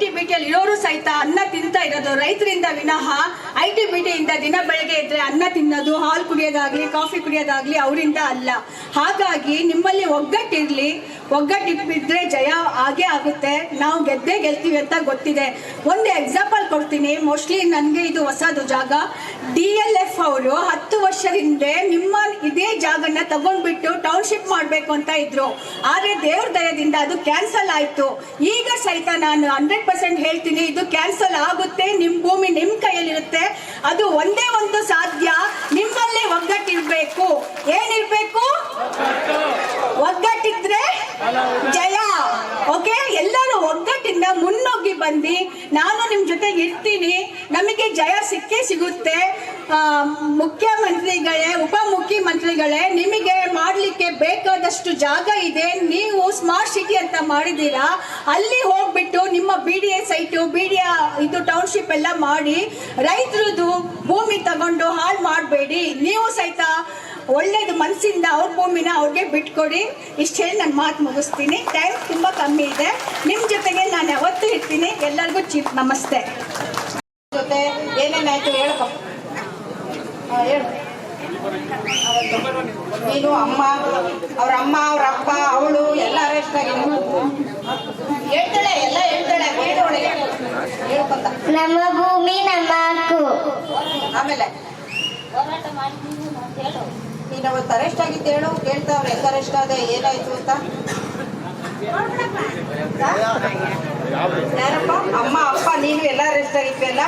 T B ಟಿಯಲ್ಲಿ ಇರೋರು ಸಹಿತ ಅನ್ನ ತಿಂತಾ ಇರೋದು. ರೈತರಿಂದ ವಿನಃ ಐ ಟಿ ಬಿ ಟಿಯಿಂದ ದಿನ ಬೆಳಗ್ಗೆ ಇದ್ರೆ ಅನ್ನ ತಿನ್ನೋದು, ಹಾಲು ಕುಡಿಯೋದಾಗ್ಲಿ, ಕಾಫಿ ಕುಡಿಯೋದಾಗ್ಲಿ ಅವರಿಂದ ಅಲ್ಲ. ಹಾಗಾಗಿ ನಿಮ್ಮಲ್ಲಿ ಒಗ್ಗಟ್ಟಿರಲಿ. ಒಗ್ಗಟ್ಟಿದ್ರೆ ಜಯ ಹಾಗೆ ಆಗುತ್ತೆ. ನಾವು ಗೆದ್ದೇ ಗೆಲ್ತೀವಿ ಅಂತ ಗೊತ್ತಿದೆ. ಒಂದು ಎಕ್ಸಾಂಪಲ್ ಕೊಡ್ತೀನಿ. ಮೋಸ್ಟ್ಲಿ ನನಗೆ ಇದು ಹೊಸದು ಜಾಗ. ಡಿ ಎಲ್ ಎಫ್ ಅವರು ಹತ್ತು ವರ್ಷದಿಂದ ನಿಮ್ಮ ಇದೇ ಜಾಗನ ತಗೊಂಡ್ಬಿಟ್ಟು ಟೌನ್ಶಿಪ್ ಮಾಡಬೇಕು ಅಂತ ಇದ್ರು. ಆದರೆ ದೇವ್ರ ದಯದಿಂದ ಅದು ಕ್ಯಾನ್ಸಲ್ ಆಯಿತು. ಈಗ ಸಹಿತ ನಾನು ಹಂಡ್ರೆಡ್ ಪರ್ಸೆಂಟ್ ಹೇಳ್ತೀನಿ, ಇದು ಕ್ಯಾನ್ಸಲ್ ಆಗುತ್ತೆ ನಿಮ್ಮ ಭೂಮಿ ನಿಮ್ಮ ಕೈಯಲ್ಲಿರುತ್ತೆ. ಅದು ಒಂದೇ ಒಂದು ಸಾಧ್ಯ, ನಿಮ್ಮಲ್ಲಿ ಒಗ್ಗಟ್ಟಿರ್ಬೇಕು. ಏನಿರ್ಬೇಕು? ಒಗ್ಗಟ್ಟಿದ್ರೆ ಜಯ. ಓಕೆ ಎಲ್ಲರೂ ಒಗ್ಗಟ್ಟಿಂದ ಮುನ್ನೋಗಿ ಬಂದು. ನಾನು ನಿಮ್ಮ ಜೊತೆ ಇರ್ತೀನಿ. ನಮಗೆ ಜಯ ಸಿಕ್ಕೇ ಸಿಗುತ್ತೆ. ಮುಖ್ಯಮಂತ್ರಿಗಳೇ, ಉಪಮುಖ್ಯಮಂತ್ರಿಗಳೇ ಮುಖ್ಯಮಂತ್ರಿಗಳೇ ಮಾಡಲಿಕ್ಕೆ ಬೇಕಾದಷ್ಟು ಜಾಗ ಇದೆ, ನೀವು ಸ್ಮಾರ್ಟ್ ಸಿಟಿ ಅಂತ ಮಾಡಿದ್ದೀರಾ? ಅಲ್ಲಿ ಹೋಗ್ಬಿಟ್ಟು ನಿಮ್ಮ B D A site B D ಇದು ಟೌನ್ಶಿಪ್ ಎಲ್ಲ ಮಾಡಿ ರೈತರದ್ದು ಭೂಮಿ ತಗೊಂಡು ಹಾಳು ಮಾಡಬೇಡಿ. ನೀವು ಸಹಿತ ಒಳ್ಳೇದು ಮನಸ್ಸಿಂದ ಅವ್ರ ಭೂಮಿನ ಅವ್ರಿಗೆ ಬಿಟ್ಕೊಡಿ. ಇಷ್ಟು ಹೇಳಿ ನಾನು ಮಾತು ಮುಗಿಸ್ತೀನಿ. ಟೈಮ್ ತುಂಬ ಕಮ್ಮಿ ಇದೆ. ನಿಮ್ಮ ಜೊತೆಗೆ ನಾನು ಯಾವತ್ತೂ ಇರ್ತೀನಿ. ಎಲ್ಲರಿಗೂ ಚಿ ನಮಸ್ತೆ. ಜೊತೆ ಏನೇನಾಯಿತು ಹೇಳ್ಕೊ ಹೇಳು. ನೀನು ಅಮ್ಮ ಅವ್ರ ಅಮ್ಮ ಅವ್ರ ಅಪ್ಪ ಅವಳು ಎಲ್ಲ ಅರೆಸ್ಟ್ ಆಗಿದ್ರು ಹೇಳ್ತಾಳೆ ಎಲ್ಲ ಹೇಳ್ತಾಳೆ ಹೇಳ್ಕೊಂತ. ನಮ್ಮ ಭೂಮಿ ನಮ್ಮ ಹಕ್ಕು. ಆಮೇಲೆ ನೀನು ಅವತ್ತು ಅರೆಸ್ಟ್ ಆಗಿದ್ದು ಹೇಳು ಕೇಳ್ತಾ ಅವ್ರು ಎಲ್ಲ ಅರೆಸ್ಟ್ ಆದ ಏನಾಯ್ತು ಅಂತ. ಯಾರಪ್ಪ? ಅಮ್ಮ ಅಪ್ಪ ನೀನು ಎಲ್ಲ ಅರೆಸ್ಟ್ ಆಗಿದ್ವಲ್ಲ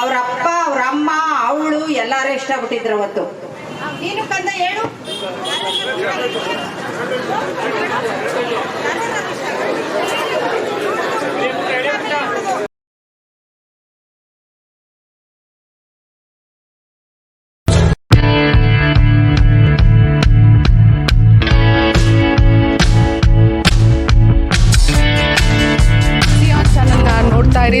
ಅವ್ರ ಅಪ್ಪ ಅವ್ರ ಅಮ್ಮ ಅವಳು ಇಷ್ಟ ಬಿಟ್ಟಿದ್ರು ಅವತ್ತು. ನೀನು ಕಂದ ಹೇಳು. ನೋಡ್ತಾ ಇರಿ